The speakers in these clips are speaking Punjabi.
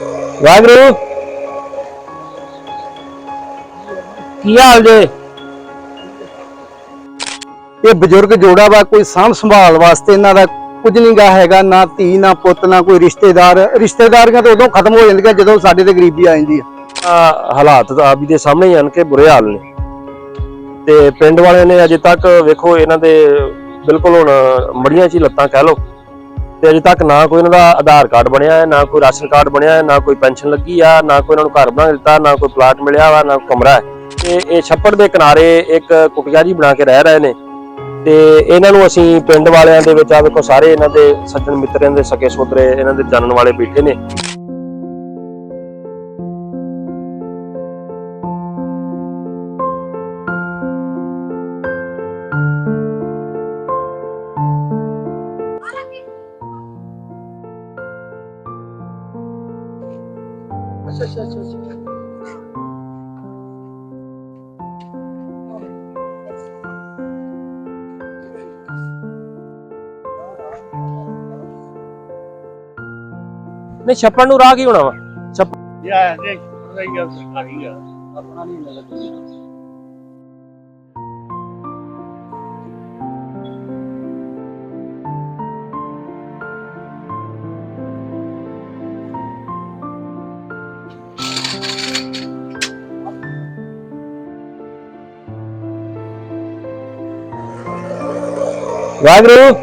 ਵਾਹਿਗੁਰੂ। ਕੀ ਹਾਲ ਜੇ? ਇਹ ਬਜ਼ੁਰਗ ਜੋੜਾ ਵਾ ਕੋਈ ਸਾਂਭ ਸੰਭਾਲ ਵਾਸਤੇ ਇਹਨਾਂ ਦਾ ਕੁਝ ਨਹੀਂ ਗਾ ਹੈਗਾ ਨਾ ਧੀ ਨਾ ਪੁੱਤ ਨਾ ਕੋਈ ਰਿਸ਼ਤੇਦਾਰ। ਰਿਸ਼ਤੇਦਾਰੀਆਂ ਤਾਂ ਉਦੋਂ ਖਤਮ ਹੋ ਜਾਂਦੀਆਂ ਜਦੋਂ ਸਾਡੇ ਤੇ ਗਰੀਬੀ ਆ ਜਾਂਦੀ ਆ। ਹਾਲਾਤ ਤਾਂ ਆਪ ਹੀ ਦੇ ਸਾਹਮਣੇ ਹੀ ਹਨ ਕਿ ਬੁਰੇ ਹਾਲ ਨੇ। ਤੇ ਪਿੰਡ ਵਾਲਿਆਂ ਨੇ ਅਜੇ ਤੱਕ ਵੇਖੋ ਇਹਨਾਂ ਦੇ ਬਿਲਕੁਲ ਹੁਣ ਮੜੀਆਂ 'ਚ ਹੀ ਲੱਤਾਂ ਕਹਿ ਲਓ। ਤੇ ਅਜੇ ਤੱਕ ਨਾ ਕੋਈ ਇਹਨਾਂ ਦਾ ਆਧਾਰ ਕਾਰਡ ਬਣਿਆ ਹੈ, ਨਾ ਕੋਈ ਰਾਸ਼ਨ ਕਾਰਡ ਬਣਿਆ ਹੈ, ਨਾ ਕੋਈ ਪੈਨਸ਼ਨ ਲੱਗੀ ਆ, ਨਾ ਕੋਈ ਇਹਨਾਂ ਨੂੰ ਘਰ ਬਣਾ ਦਿੱਤਾ, ਨਾ ਕੋਈ ਪਲਾਟ ਮਿਲਿਆ ਵਾ, ਨਾ ਕੋਈ ਕਮਰਾ ਹੈ। ਤੇ ਇਹ ਛੱਪੜ ਦੇ ਕਿਨਾਰੇ ਇੱਕ ਕੁਟਿਆ ਜੀ ਬਣਾ ਕੇ ਰਹਿ ਰਹੇ ਨੇ। ਤੇ ਇਹਨਾਂ ਨੂੰ ਅਸੀਂ ਪਿੰਡ ਵਾਲਿਆਂ ਦੇ ਵਿੱਚ ਆ ਵੇਖੋ, ਸਾਰੇ ਇਹਨਾਂ ਦੇ ਸੱਜਣ ਮਿੱਤਰਾਂ ਦੇ ਸਕੇ ਸੋਦਰੇ ਇਹਨਾਂ ਦੇ ਜਾਣਨ ਵਾਲੇ ਬੈਠੇ ਨੇ। ਨਹੀਂ ਛੱਪੜ ਨੂੰ ਰਾਹ ਕੀ ਹੋਣਾ ਵਾ? ਛੱਪ ਯਾ ਦੇਖ ਰਹੀ ਗੱਲ ਸਰਕਾਰੀ ਆ ਆਪਣਾ ਨਹੀਂ ਲੱਗਦਾ ਵਾਹਿਗੁਰੂ।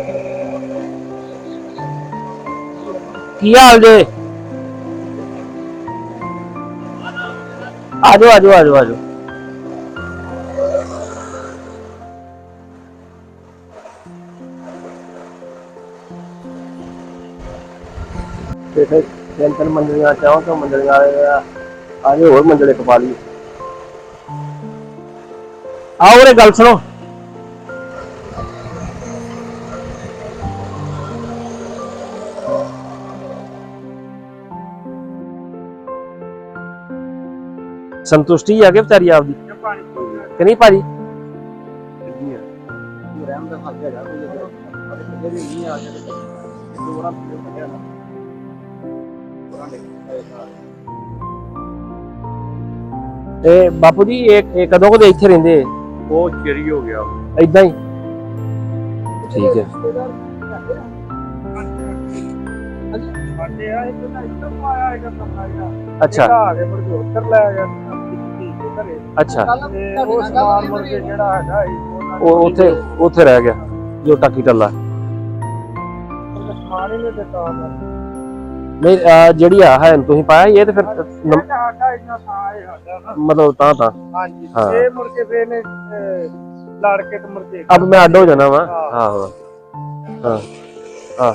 ਕੀ ਹਾਲ ਜੇ? ਆਜੋ ਆਜੋ ਆਜੋ ਆਜੋ। ਤੇ ਫਿਰ ਤਿੰਨ ਤਿੰਨ ਮੰਜ਼ਲੀਆਂ ਚਾਹੋ ਤਾਂ ਮੰਜ਼ਲੀਆਂ ਵਾਲੇ ਆ ਆਜੋ ਹੋਰ ਮੰਜ਼ਲੇ ਕਪਾ ਲਈ ਆਓ ਰੇ ਗੱਲ ਸੁਣੋ। ਸੰਤੁਸ਼ਟੀ ਆ ਕਿ ਵਿਚਾਰੀ ਆਪਦੀ। ਕਿ ਨਹੀਂ ਭਾਜੀ? ਤੇ ਬਾਪੂ ਜੀ ਇਹ ਇਹ ਕਦੋਂ ਕਦੇ ਇੱਥੇ ਰਹਿੰਦੇ? ਬਹੁਤ ਚਿਰੀ ਹੋ ਗਿਆ। ਇਦਾਂ ਹੀ? ਠੀਕ ਹੈ। ਸਾਡੇ ਆ ਇੱਕ ਤਾਂ ਇੱਧਰ ਆਇਆ ਹੈਗਾ ਕਮਰਾ ਅੱਛਾ। ਆ ਕੇ ਮੁੜ ਕੇ ਉੱਧਰ ਲੈ ਗਿਆ ਧੀ ਦੇ ਘਰੇ। ਅੱਛਾ। ਤੇ ਉਹ ਸਮਾਨ ਮੁੜ ਕੇ ਜਿਹੜਾ ਹੈਗਾ ਸੀ ਉਹਨਾਂ ਨੇ ਉਹ ਉੱਥੇ ਉੱਥੇ ਰਹਿ ਗਿਆ ਜੋ ਟਾਕੀ ਟੱਲਾ। ਸਮਾਨ ਹੀ ਨਹੀਂ ਦਿੱਤਾ ਉਹਨਾਂ। ਨੇ ਨਹੀਂ ਅਹ ਜਿਹੜੀ ਆ ਹੈ ਤੁਸੀਂ ਪਾਇਆ ਇਹ ਤੇ ਫਿਰ ਇਹ ਨਮ- ਤਾਂ ਸਾਡਾ ਇੰਨਾ ਥਾਂ ਹੈ ਸਾਡਾ ਨਾ। ਮਤਲਬ ਤਾਂ ਤਾਂ। ਹਾਂਜੀ ਹਾਂ। ਇਹ ਮੁੜ ਕੇ ਫੇਰ ਨੇ ਲੜ ਕੇ ਤੇ ਮੁੜ ਕੇ ਅਬ ਮੈਂ ਅੱਡ ਹੋ ਜਾਣਾ ਵਾ। ਹਾਂ। ਆਹੋ ਹਾਂ ਹਾਂ।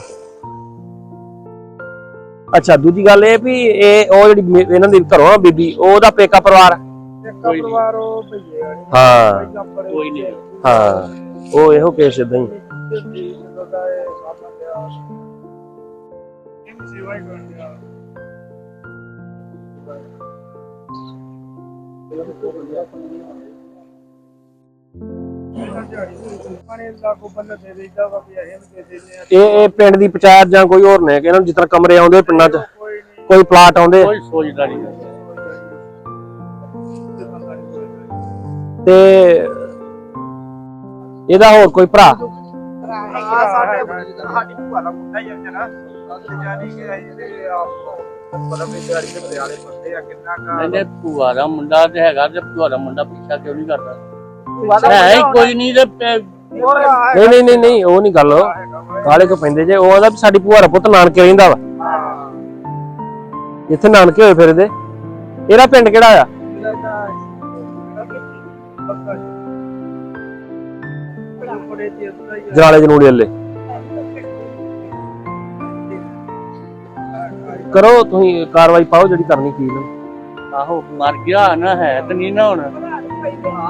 ਅੱਛਾ ਦੂਜੀ ਗੱਲ ਇਹ ਵੀ ਇਹ ਉਹ ਜਿਹੜੀ ਮੇ- ਇਹਨਾਂ ਦੀ ਘਰੋਂ ਆ ਬੀਬੀ ਉਹਦਾ ਪੇਕਾ ਪਰਿਵਾਰ? ਇੱਕ ਪਰਿਵਾਰ ਉਹ ਭਈਏ ਵਾਲੀ ਹਾਂ ਕੋਈ। ਹਾਂ। ਉਹ ਇਹੋ ਕੇਸ ਇਦਾਂ ਹੀ ਜਦੋਂ ਦਾ ਇਹ ਸਾਹਮਣੇ ਗਿਆ ਇਹਨੂੰ ਸੇਵਾ ਹੀ। ਕਰਨ ਇਹ ਇਹ ਪਿੰਡ ਦੀ ਪੰਚਾਇਤ ਜਾਂ ਕੋਈ ਹੋਰ ਨੇ ਕਿ ਇਹਨਾਂ ਨੂੰ ਜਿਸ ਤਰ੍ਹਾਂ ਕਮਰੇ ਆਉਂਦੇ ਪਿੰਡਾਂ 'ਚ? ਕੋਈ ਪਲਾਟ ਆਉਂਦੇ? ਕੋਈ ਸੋਚਦਾ ਨਹੀਂ। ਤੇ ਇਹਦਾ ਹੋਰ ਕੋਈ ਭਰਾ? ਸਾਡੇ ਸਾਡੀ ਭੂਆ ਦਾ ਮੁੰਡਾ ਹੀ ਆ ਜਨਾ ਜਾਨੀ ਕਿ ਇਹਦੇ ਆਪ ਪਤਾ ਦਿਹਾੜੀ ਦੇ ਬਰਿਆਲੇ ਬੰਦੇ ਆ ਕਿੰਨਾ ਕਾ ਇਹਨੇ ਭੂਆ ਦਾ ਮੁੰਡਾ ਤੇ ਹੈਗਾ ਤੇ ਭੂਆ ਦਾ ਮੁੰਡਾ ਪਿੱਛਾ ਕਿਉਂ ਨਹੀਂ ਕਰਦਾ? ਹੈ ਹੀ ਕੋਈ ਨਹੀਂ ਤੇ ਪ- ਨਹੀਂ ਨਹੀਂ ਨਹੀਂ ਨਹੀਂ ਉਹ ਨਹੀਂ ਗੱਲ। ਕਾਲੇ ਕੋ ਪੈਂਦੇ ਜੇ ਉਹ ਆਦਾ ਵੀ ਸਾਡੀ ਭੂਆ ਦਾ ਪੁੱਤ ਨਾਨਕੇ ਰਹਿੰਦਾ ਵਾ। ਇੱਥੇ ਨਾਨਕੇ ਹੋਏ ਫਿਰਦੇ। ਇਹਦਾ ਪਿੰਡ ਕਿਹੜਾ ਆ? ਜਨਾਲੇ ਜਨੂੜੇ ਵਾਲੇ। ਕਰੋ ਤੁਸੀਂ ਕਾਰਵਾਈ ਪਾਓ ਜਿਹੜੀ ਕਰਨੀ ਕੀ ਨੇ ਆਹੋ ਮਰ ਗਿਆ ਨਾ ਹੈ ਤੇ ਨਹੀਂ ਨਾ ਹੁਣ।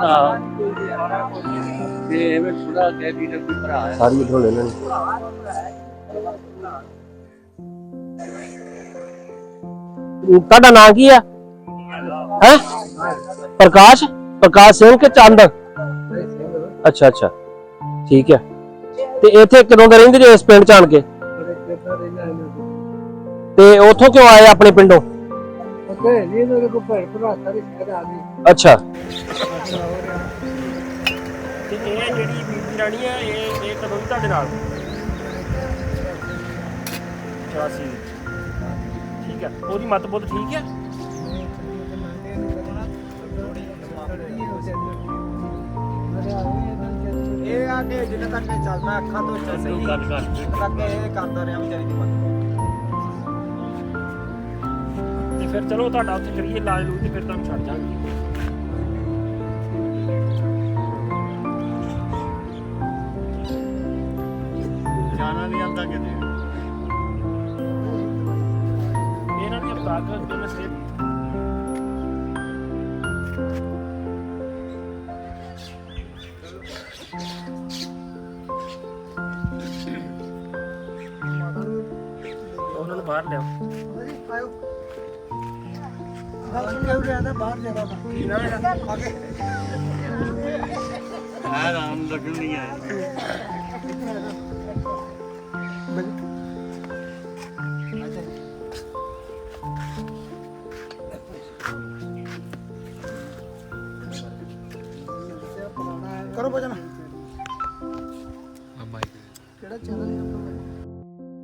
ਆਹੋ। ਤੇ ਐਵੇਂ ਥੋੜਾ ਕਹਿ ਦੀ ਕੋਈ ਭਰਾ ਹੈ। ਸਾਰੀ ਇਧਰੋਂ ਲੈ ਲੈਣੀ। ਤੁਹਾਡਾ ਨਾਂ ਕੀ ਆ? ਹੈ? ਪ੍ਰਕਾਸ਼? ਪ੍ਰਕਾਸ਼ ਸਿੰਘ ਕਿ ਚੰਦ? ਅੱਛਾ ਅੱਛਾ। ਠੀਕ ਹੈ ਤੇ ਇੱਥੇ ਕਦੋਂ ਦੇ ਰਹਿੰਦੇ ਜੇ ਇਸ ਪਿੰਡ ਚ ਆਣ ਕੇ? ਤੇ ਉੱਥੋਂ ਕਿਉਂ ਆਏ ਆਪਣੇ ਪਿੰਡੋਂ? ਅੱਛਾ। ਤੁਹਾਡੇ ਨਾਲ 84 ਠੀਕ ਹੈ ਉਹਦੀ ਮਤ ਬੁੱਧ ਠੀਕ ਹੈ ਇਹ ਆ ਕਿ ਜਿੰਨੇ ਤੱਕ ਇਹ ਚੱਲਦਾ ਅੱਖਾਂ ਤੋਂ ਚੱਲ ਸਹੀ ਗੱਲ ਕਰ ਤੱਕ ਇਹ ਕਰਦਾ ਰਿਹਾ ਵਿਚਾਰੀ ਦੀ ਮਦਦ ਤੇ ਫਿਰ ਚਲੋ ਤੁਹਾਡਾ ਉੱਥੇ ਕਰੀਏ ਇਲਾਜ ਲੂ ਤੇ ਫਿਰ ਤੁਹਾਨੂੰ ਛੱਡ ਜਾਵਾਂਗੇ ਜਾਣਾ ਨਹੀਂ ਆਉਂਦਾ ਕਿਤੇ। ਇਹਨਾਂ ਦੀ ਅਵਤਾਰ ਕਰ ਦਿਨ ਉਹਨਾਂ ਨੂੰ ਬਾਹਰ ਲਿਆਓ। ਬਾਹਰ ਜਗਾ ਕੀ ਨਾ ਹੈ ਰਾਮ ਲੱਗਣ ਨਹੀਂ ਆਇਆ ਕਰੋ ਭਜਨ।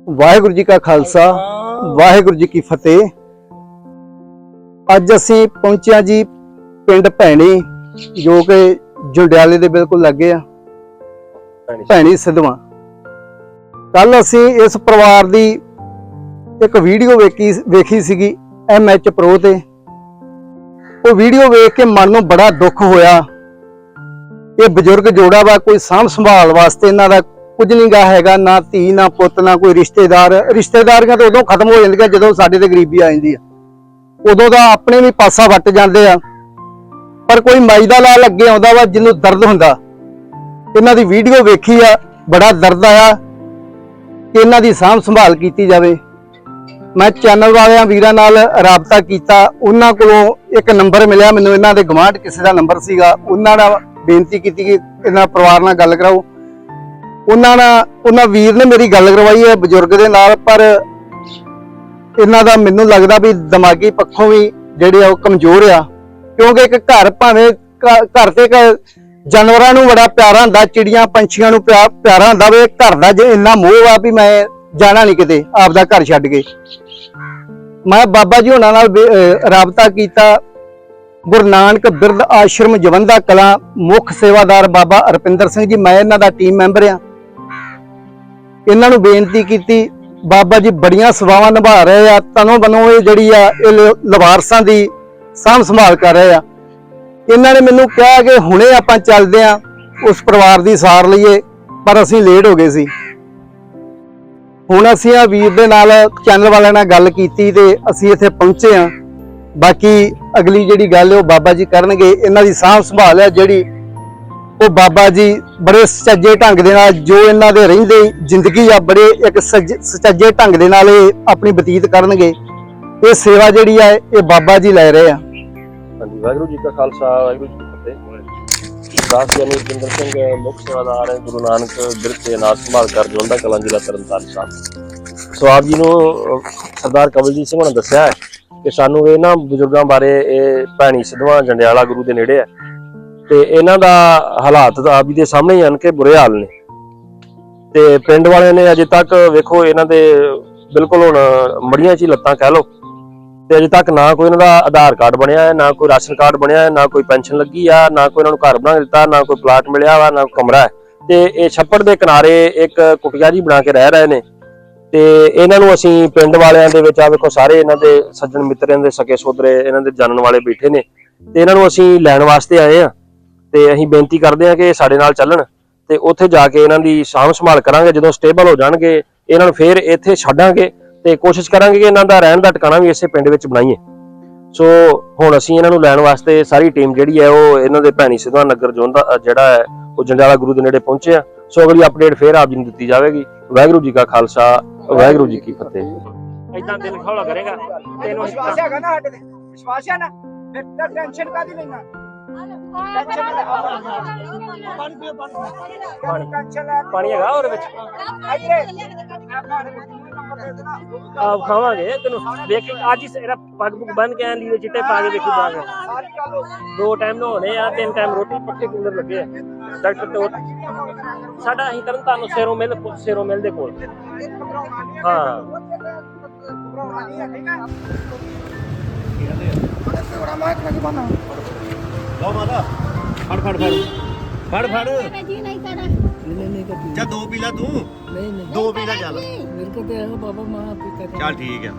ਵਾਹਿਗੁਰੂ ਜੀ ਕਾ ਖਾਲਸਾ, ਵਾਹਿਗੁਰੂ ਜੀ ਕੀ ਫਤਿਹ। ਅੱਜ ਅਸੀਂ ਪਹੁੰਚਿਆ ਜੀ ਪਿੰਡ ਭੈਣੀ, ਜੋ ਕਿ ਜੁੰਡਿਆਲੇ ਦੇ ਬਿਲਕੁਲ ਲੱਗੇ ਆ। ਭੈਣੀ ਸਿੱਧਵਾਂ। ਕੱਲ ਅਸੀਂ ਇਸ ਪਰਿਵਾਰ ਦੀ ਇੱਕ ਵੀਡੀਓ ਵੇਖੀ ਵੇਖੀ ਸੀਗੀ ਐਚ ਪ੍ਰੋ ਤੇ। ਉਹ ਵੀਡੀਓ ਵੇਖ ਕੇ ਮਨ ਨੂੰ ਬੜਾ ਦੁੱਖ ਹੋਇਆ। ਇਹ ਬਜ਼ੁਰਗ ਜੋੜਾ ਵਾ, ਕੋਈ ਸਾਂਭ ਸੰਭਾਲ ਵਾਸਤੇ ਇਹਨਾਂ ਦਾ ਕੁਝ ਨਹੀਂ ਗਾ ਹੈਗਾ, ਨਾ ਧੀ, ਨਾ ਪੁੱਤ, ਨਾ ਕੋਈ ਰਿਸ਼ਤੇਦਾਰ। ਰਿਸ਼ਤੇਦਾਰੀਆਂ ਤਾਂ ਉਦੋਂ ਖਤਮ ਹੋ ਜਾਂਦੀਆਂ ਜਦੋਂ ਸਾਡੇ ਤੇ ਗਰੀਬੀ ਆ ਜਾਂਦੀ ਆ। ਉਦੋਂ ਦਾ ਆਪਣੇ ਵੀ ਪਾਸਾ ਵੱਟ ਜਾਂਦੇ ਆ। ਪਰ ਕੋਈ ਮਾਈ ਦਾ ਲਾਲ ਅੱਗੇ ਆਉਂਦਾ ਵਾ, ਜਿਹਨੂੰ ਦਰਦ ਹੁੰਦਾ। ਇਹਨਾਂ ਦੀ ਵੀਡੀਓ ਵੇਖੀ ਆ, ਬੜਾ ਦਰਦ ਆਇਆ। ਕਿ ਇਹਨਾਂ ਦੀ ਸਾਂਭ ਸੰਭਾਲ ਕੀਤੀ ਜਾਵੇ। ਮੈਂ ਚੈਨਲ ਵਾਲਿਆਂ ਵੀਰਾਂ ਨਾਲ ਰਾਬਤਾ ਕੀਤਾ। ਉਹਨਾਂ ਕੋਲੋਂ ਇੱਕ ਨੰਬਰ ਮਿਲਿਆ। ਮੈਨੂੰ ਇਹਨਾਂ ਦੇ ਗਵਾਂਢ ਕਿਸੇ ਦਾ ਨੰਬਰ ਸੀਗਾ। ਉਹਨਾਂ ਨਾਲ ਬੇਨਤੀ ਕੀਤੀ ਕਿ ਇਹਨਾਂ ਪਰਿਵਾਰ ਨਾਲ ਗੱਲ ਕਰਾਓ। ਉਹਨਾਂ ਨਾਲ, ਉਹਨਾਂ ਵੀਰ ਨੇ ਮੇਰੀ ਗੱਲ ਕਰਵਾਈ ਹੈ ਬਜ਼ੁਰਗ ਦੇ ਨਾਲ, ਪਰ ਇਹਨਾਂ ਦਾ ਮੈਨੂੰ ਲੱਗਦਾ ਵੀ ਦਿਮਾਗੀ ਪੱਖੋਂ ਵੀ ਜਿਹੜੇ ਆ ਉਹ ਕਮਜ਼ੋਰ ਆ। ਕਿਉਂਕਿ ਇੱਕ ਘਰ ਭਾਵੇਂ ਘ- ਘਰ ਤੇ ਇੱਕ ਜਾਨਵਰਾਂ ਨੂੰ ਬੜਾ ਪਿਆਰਾ ਹੁੰਦਾ, ਚਿੜੀਆਂ ਪੰਛੀਆਂ ਨੂੰ ਪਿਆ- ਪਿਆਰਾ ਹੁੰਦਾ ਵੇ, ਘਰ ਦਾ ਜੇ ਇੰਨਾ ਮੋਹ ਆ ਵੀ ਮੈਂ ਜਾਣਾ ਨਹੀਂ ਕਿਤੇ ਆਪਦਾ ਘਰ ਛੱਡ ਕੇ। ਮੈਂ ਬਾਬਾ ਜੀ ਉਹਨਾਂ ਨਾਲ ਰਾਬਤਾ ਕੀਤਾ। ਗੁਰੂ ਨਾਨਕ ਬਿਰਧ ਆਸ਼ਰਮ, ਜਵੰਦਾ ਕਲਾਂ, ਮੁੱਖ ਸੇਵਾਦਾਰ ਬਾਬਾ ਅਰਪਿੰਦਰ ਸਿੰਘ ਜੀ, ਮੈਂ ਇਹਨਾਂ ਦਾ ਟੀਮ ਮੈਂਬਰ ਆ ਇਹਨਾਂ ਨੂੰ ਬੇਨਤੀ ਕੀਤੀ, ਬਾਬਾ ਜੀ ਬੜੀਆਂ ਸੇਵਾਵਾਂ ਨਿਭਾ ਰਹੇ ਆ ਤਨੋਂ ਬਨੋਂ ਇਹ ਜਿਹੜੀ ਆ, ਇਹ ਲਵਾਰਸਾਂ ਦੀ ਸਾਂਭ ਸੰਭਾਲ ਕਰ ਰਹੇ ਆ। ਇਹਨਾਂ ਨੇ ਮੈਨੂੰ ਕਿਹਾ ਕਿ ਹੁਣੇ ਆਪਾਂ ਚੱਲਦੇ ਆ ਉਸ ਪਰਿਵਾਰ ਦੀ ਸਾਰ ਲਈਏ, ਪਰ ਅਸੀਂ ਲੇਟ ਹੋ ਗਏ ਸੀ। ਹੁਣ ਅਸੀਂ ਆ ਵੀਰ ਦੇ ਨਾਲ ਚੈਨਲ ਵਾਲਿਆਂ ਨਾਲ ਗੱਲ ਕੀਤੀ ਤੇ ਅਸੀਂ ਇੱਥੇ ਪਹੁੰਚੇ ਆ ਬਾਕੀ ਅਗਲੀ ਜਿਹੜੀ ਗੱਲ ਉਹ ਬਾਬਾ ਜੀ ਕਰਨਗੇ, ਇਹਨਾਂ ਦੀ ਸਾਂਭ ਸੰਭਾਲ ਹੈ ਜਿਹੜੀ ਉਹ ਬਾਬਾ ਜੀ ਬੜੇ ਸੱਚੇ ਢੰਗ ਦੇ ਨਾਲ ਜੋ ਇਹਨਾਂ ਦੇ ਰਹਿੰਦੇ ਜ਼ਿੰਦਗੀ ਆ, ਬੜੇ ਇੱਕ ਸੱਜ- ਸੁਚੱਜੇ ਢੰਗ ਦੇ ਨਾਲ ਇਹ ਆਪਣੀ ਬਤੀਤ ਕਰਨਗੇ। ਇਹ ਸੇਵਾ ਜਿਹੜੀ ਆ ਇਹ ਬਾਬਾ ਜੀ ਲੈ ਰਹੇ ਆ। ਹਾਂਜੀ, ਵਾਹਿਗੁਰੂ ਜੀ ਕਾ ਖਾਲਸਾ, ਵਾਹਿਗੁਰੂ ਜੀ ਕੀ ਫਤਿਹ। ਦਾਸ ਗਿਆਨੀ ਜਿੰਦਰ ਸਿੰਘ, ਮੁੱਖ ਸੇਵਾਦਾਰ ਹੈ, ਗੁਰੂ ਨਾਨਕ ਬਿਰਧ ਤੇ ਸੰਭਾਲ ਕਰ ਜੋਂਦਾ ਕਲਾਂ ਜ਼ਿਲ੍ਹਾ ਤਰਨਤਾਰਨ ਸਾਹਿਬ। ਸੋ ਆਪ ਜੀ ਨੂੰ ਸਰਦਾਰ ਕਵਲਜੀਤ ਸਿੰਘ ਨੇ ਦੱਸਿਆ ਹੈ ਕਿ ਸਾਨੂੰ ਇਹਨਾਂ ਬਜ਼ੁਰਗਾਂ ਬਾਰੇ ਇਹ ਭੈਣੀ ਸਿੱਧਵਾਂ ਜੰਡਿਆਲਾ ਗੁਰੂ ਦੇ ਨੇੜੇ ਹੈ। ਤੇ ਇਹਨਾਂ ਦਾ ਹਾਲਾਤ ਤਾਂ ਆਪ ਜੀ ਦੇ ਸਾਹਮਣੇ ਹੀ ਹਨ ਕਿ ਬੁਰੇ ਹਾਲ ਨੇ। ਤੇ ਪਿੰਡ ਵਾਲਿਆਂ ਨੇ ਅਜੇ ਤੱਕ ਵੇਖੋ ਇਹਨਾਂ ਦੇ ਬਿਲਕੁਲ ਹੁਣ ਮੜੀਆਂ 'ਚ ਹੀ ਲੱਤਾਂ ਕਹਿ ਲਓ। ਤੇ ਅਜੇ ਤੱਕ ਨਾ ਕੋਈ ਇਹਨਾਂ ਦਾ ਆਧਾਰ ਕਾਰਡ ਬਣਿਆ ਹੈ, ਨਾ ਕੋਈ ਰਾਸ਼ਨ ਕਾਰਡ ਬਣਿਆ ਹੈ, ਨਾ ਕੋਈ ਪੈਨਸ਼ਨ ਲੱਗੀ ਆ, ਨਾ ਕੋਈ ਇਹਨਾਂ ਨੂੰ ਘਰ ਬਣਾ ਕੇ ਦਿੱਤਾ, ਨਾ ਕੋਈ ਪਲਾਟ ਮਿਲਿਆ ਵਾ, ਨਾ ਕੋਈ ਕਮਰਾ ਹੈ। ਤੇ ਇਹ ਛੱਪੜ ਦੇ ਕਿਨਾਰੇ ਇੱਕ ਕੁਟਿਆ ਜੀ ਬਣਾ ਕੇ ਰਹਿ ਰਹੇ ਨੇ। ਤੇ ਇਹਨਾਂ ਨੂੰ ਅਸੀਂ ਪਿੰਡ ਵਾਲਿਆਂ ਦੇ ਵਿੱਚ ਆ ਵੇਖੋ ਸਾਰੇ ਇਹਨਾਂ ਦੇ ਸੱਜਣ ਮਿੱਤਰਾਂ ਦੇ ਸਕੇ ਸੋਦਰੇ, ਇਹਨਾਂ ਦੇ ਜਾਣਨ ਵਾਲੇ ਬੈਠੇ ਨੇ। ਤੇ ਇਹਨਾਂ ਨੂੰ ਅਸੀਂ ਲੈਣ ਵਾਸਤੇ ਆਏ ਆ ਤੇ ਅਸੀਂ ਬੇਨਤੀ ਕਰਦੇ ਆ ਕਿ ਸਾਡੇ ਨਾਲ ਚੱਲਣ ਤੇ ਉੱਥੇ ਜਾ ਕੇ ਇਹਨਾਂ ਦੀ ਸਾਂਭ ਸੰਭਾਲ ਕਰਾਂਗੇ। ਜਦੋਂ ਸਟੇਬਲ ਹੋ ਜਾਣਗੇ, ਇਹਨਾਂ ਨੂੰ ਫੇਰ ਇੱਥੇ ਛੱਡਾਂਗੇ। ਤੇ ਕੋਸ਼ਿਸ਼ ਕਰਾਂਗੇ ਕਿ ਇਹਨਾਂ ਦਾ ਰਹਿਣ ਦਾ ਟਿਕਾਣਾ ਵੀ ਇਸੇ ਪਿੰਡ ਵਿੱਚ ਬਣਾਈਏ। ਸੋ ਹੁਣ ਅਸੀਂ ਇਹਨਾਂ ਨੂੰ ਲੈਣ ਵਾਸਤੇ ਸਾਰੀ ਟੀਮ ਜਿਹੜੀ ਹੈ ਉਹ ਇਹਨਾਂ ਦੇ ਭੈਣੀ ਸਿਧਵਾ ਨਗਰ ਜੋਂਦਾ ਅ, ਜਿਹੜਾ ਹੈ ਉਹ ਜੰਡਿਆਲਾ ਗੁਰੂ ਦੇ ਨੇੜੇ ਪਹੁੰਚੇ ਆ। ਸੋ ਅਗਲੀ ਅਪਡੇਟ ਫੇਰ ਆਪ ਜੀ ਨੂੰ ਦਿੱਤੀ ਜਾਵੇਗੀ। ਵਾਹਿਗੁਰੂ ਜੀ ਕਾ ਖਾਲਸਾ ਵਾਹਿਗੁਰੂ ਜੀ ਕੀ ਫਤਿਹ। ਇਦਾਂ ਦਿਲ ਖੌਲਾ ਕਰੇਗਾ। ਤੈਨੂੰ ਵਿਸ਼ਵਾਸ ਹੈਗਾ ਨਾ ਸਾਡੇ ਤੇ? ਵਿਸ਼ਵਾਸ ਹੈ ਨਾ? ਫਿਰ ਤਾਂ ਟੈਨਸ਼ਨ ਕਾਦੀ ਲੈਣਾ? ਪਾਣੀ। ਟੈਨਸ਼ਨ ਲੈ ਪਾਣੀ ਹੈਗਾ ਉਹਦੇ ਵਿੱਚ? ਇੱਥੇ। ਆਪ ਖਾਵਾਂਗੇ ਤੈਨੂੰ ਵੇਖ ਅੱਜ ਹੀ ਇਹਦਾ ਪੱਗ ਪੁੱਗ ਬੰਨ ਕੇ ਆਂ ਲੀੜੇ ਚਿੱਟੇ ਪਾ ਕੇ ਵੇਖੀ ਬਾਗ ਦੋ ਟਾਈਮ ਨਹਾਉਣੇ ਆ ਤਿੰਨ ਟਾਈਮ ਰੋਟੀ ਪੱਕੇ ਕੂਲਰ ਲੱਗੇ ਆ। ਡਾਕਟਰ ਤੋਂ ਸਾਡਾ ਅਸੀਂ ਤਰਨ ਤਾਰਨ ਸੇਰੋ ਮਿਲ ਸੇਰੋ ਮਿਲ ਦੇ ਕੋਲ। ਹਾਂ। ਲਓ ਮਾਤਾ ਫੜ ਫੜ ਫੜ। ਫੜ ਫੜ। ਨਹੀਂ ਨਹੀਂ ਨਹੀਂ ਜਾ ਦੋ ਪੀਲਾ ਤੂੰ। नहीं नहीं दो पीना चल मेरे को तो है पापा माँ पीता था। चल ठीक है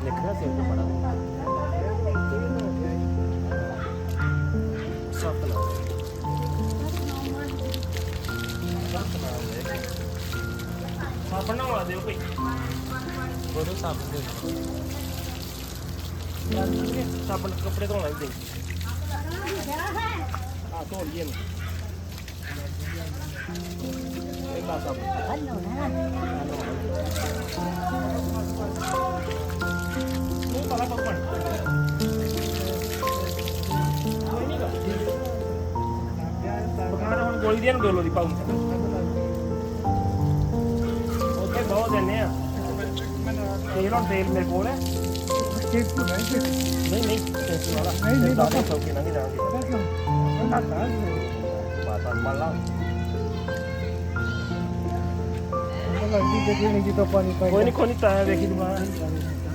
ਲਿਖਦਾ ਸੀ ਉਹ ਬੜਾ ਸਤਨਾਮ ਸਾਬਣ ਨਾ ਦਿਓ ਕੋਈ ਬੋਲੋ ਸਾਬਣ ਦੇ ਸਾਬਣ ਕੱਪੜੇ ਧੋਣਾ ਹੀ ਦੇ ਆ ਧੋ ਲਈਏ ਇਹਨੂੰ ਇਹ ਲਾ ਸਾਬਣ ਨਹੀਂ ਪਤਾ ਪੱਪਣ ਕੋਈ ਨਹੀਂ ਗਾ ਬਖਾਰ ਹੁਣ ਗੋਲੀ ਦੀਆਂ ਡੋਲੋ ਦੀ ਪਾਉਂ ਉੱਥੇ ਬਹੁਤ ਦਿੰਨੇ ਆ ਤੇਲ ਹੁਣ ਤੇਲ ਮੇਰੇ ਕੋਲ ਹੈ ਨਹੀਂ ਟੈਂਸ਼ਨ ਵਾਲਾ ਨਹੀਂ ਜਾਣਗੇ ਮਾਤਾ ਮੱਲਾ ਕੋਈ ਨਹੀਂ ਕੋਈ ਨਹੀਂ ਤਾਇਆ ਵੇਖੀ ਦੁਬਾਰਾ